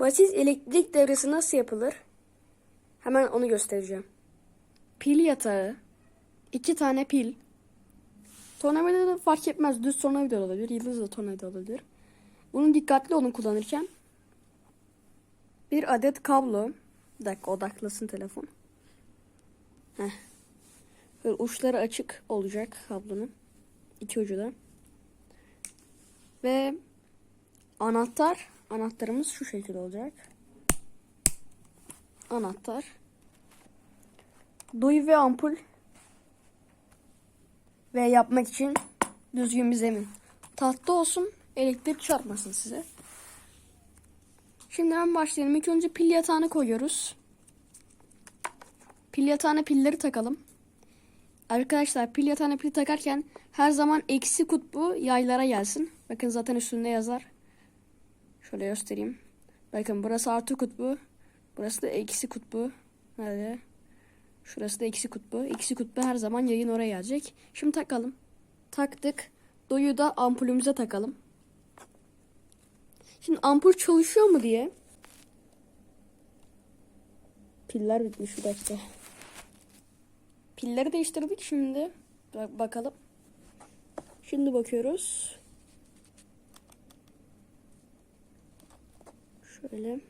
Basit elektrik devresi nasıl yapılır? Hemen onu göstereceğim. Pil yatağı, iki tane pil, tornavida da fark etmez. Düz tornavida olabilir, yıldız da tornavida olabilir. Bunu dikkatli olun kullanırken. Bir adet kablo. Bir dakika odaklasın telefon. Heh. Böyle uçları açık olacak kablonun. İki ucu da. Ve anahtar. Anahtarımız şu şekilde olacak. Anahtar. Duy ve ampul. Ve yapmak için düzgün bir zemin. Tahta olsun, elektrik çarpmasın size. Şimdi hemen başlayalım. İlk önce pil yatağını koyuyoruz. Pil yatağına pilleri takalım. Arkadaşlar pil yatağına pil takarken her zaman eksi kutbu yaylara gelsin. Bakın zaten üstünde yazar. Şöyle göstereyim. Bakın burası artı kutbu. Burası da eksi kutbu. Nerede? Şurası da eksi kutbu. Eksi kutbu her zaman yayın oraya gelecek. Şimdi takalım. Taktık. Doyu da ampulümüze takalım. Şimdi ampul çalışıyor mu diye. Piller bitmiş bir dakika. Pilleri değiştirdik şimdi. Bak bakalım. Şimdi bakıyoruz. Şöyle.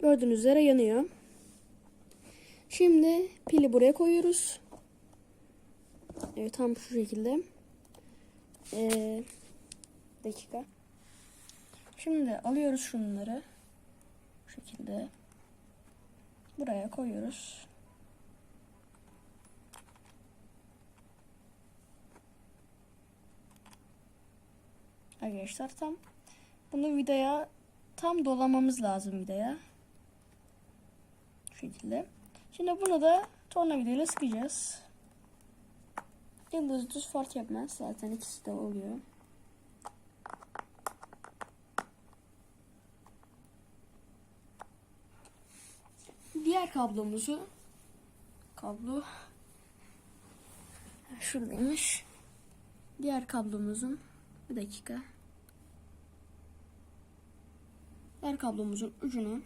Gördüğünüz üzere yanıyor. Şimdi pili buraya koyuyoruz. Evet tam şu şekilde. Ee, dakika. Şimdi alıyoruz şunları. Bu şekilde. Buraya koyuyoruz. Arkadaşlar tam bunu vidaya tam dolamamız lazım vidaya. Şu şekilde. Şimdi bunu da tornavidayla sıkacağız. Yıldız düz fark etmez. Zaten ikisi de oluyor. Diğer kablomuzu kablo şuradaymış. Diğer kablomuzun bir dakika. Diğer kablomuzun ucunu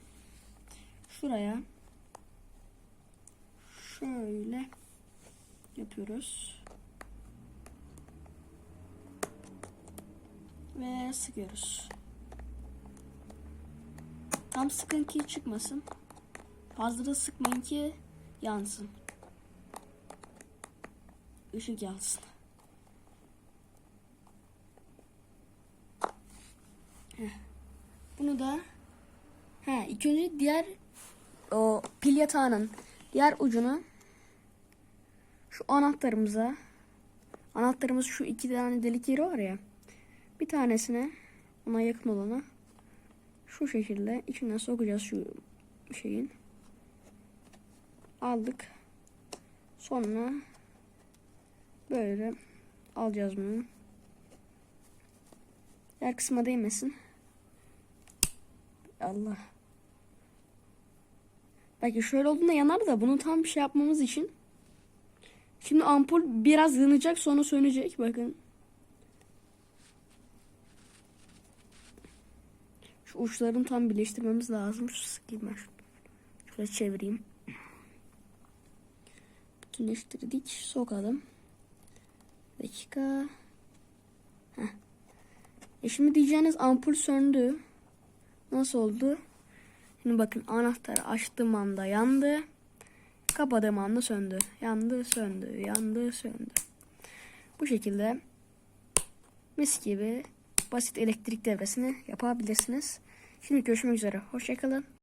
şuraya şöyle yapıyoruz. Ve sıkıyoruz. Tam sıkın ki çıkmasın. Fazla da sıkmayın ki yansın. Işık yansın. Bunu da he, ilk önce diğer o pil yatağının diğer ucunu şu anahtarımıza anahtarımız şu iki tane delik yeri var ya bir tanesine ona yakın olana şu şekilde içine sokacağız şu şeyin. Aldık. Sonra böyle alacağız bunu. Diğer kısma değmesin Allah belki şöyle olduğunda yanar da bunu tam bir şey yapmamız için Şimdi ampul biraz yanacak sonra sönecek bakın. Şu uçlarını tam birleştirmemiz lazım. Şu sıkayım ben şunu. Şöyle çevireyim. Bütünleştirdik. Sokalım. Dakika. Heh. E şimdi diyeceğiniz ampul söndü. Nasıl oldu? Şimdi bakın anahtarı açtığım anda yandı. Kapadığım anda söndü. Yandı, söndü, yandı, söndü. Bu şekilde mis gibi basit elektrik devresini yapabilirsiniz. Şimdi görüşmek üzere. Hoşçakalın.